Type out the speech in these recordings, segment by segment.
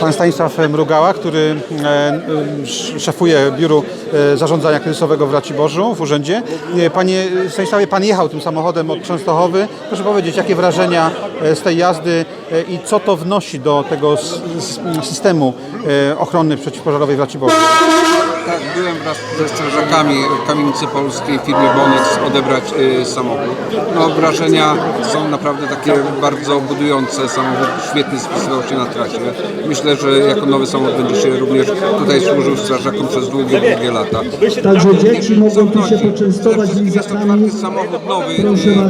Pan Stanisław Mrugała, który e, sz- szefuje Biuru e, Zarządzania Kryzysowego w Raciborzu w urzędzie. E, Panie Stanisławie, Pan jechał tym samochodem od Częstochowy. Proszę powiedzieć, jakie wrażenia z tej jazdy i co to wnosi do tego systemu ochrony przeciwpożarowej w Raciborzu? Tak, byłem wraz ze strażakami Kamienicy Polskiej firmy Bonex odebrać y, samochód. No, wrażenia są naprawdę takie bardzo budujące. Samochód świetnie spisywał się na trasie. Myślę, że jako nowy samochód będzie się również tutaj służył strażakom przez długie, długie lata. Także dzieci mogą tu się Przede poczęstować wszystkim jest to czwarty samochód nowy,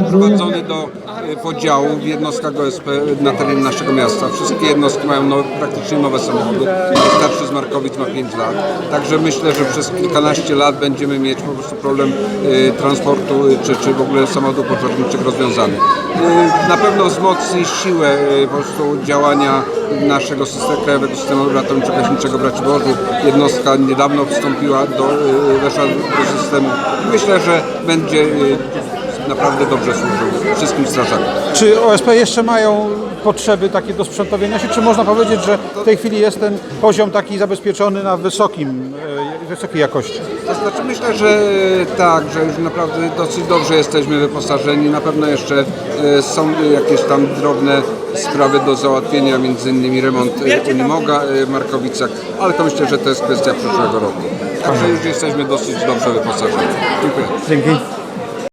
wprowadzony do y, podziału w jednostkach OSP na terenie naszego miasta. Wszystkie jednostki mają nowe, praktycznie nowe samochody. Najstarszy z Markowic ma 5 lat. Także myślę, że przez kilkanaście lat będziemy mieć po prostu problem y, transportu y, czy, czy w ogóle samochodów pożarniczych rozwiązany. Y, na pewno wzmocni siłę po prostu działania naszego systemu, krajowego systemu ratowniczo-gaśniczego w Raciborzu. Jednostka niedawno wstąpiła do, weszła do systemu. Myślę, że będzie naprawdę dobrze służył wszystkim strażakom. Czy OSP jeszcze mają potrzeby takie do sprzętowienia się, czy można powiedzieć, że w tej chwili jest ten poziom taki zabezpieczony na wysokim, e, wysokiej jakości? To znaczy myślę, że tak, że już naprawdę dosyć dobrze jesteśmy wyposażeni. Na pewno jeszcze e, są jakieś tam drobne sprawy do załatwienia, między innymi remont e, Unimoga e, w Markowicach, ale to myślę, że to jest kwestia przyszłego roku. Także już jesteśmy dosyć dobrze wyposażeni. Dziękuję. Dzięki.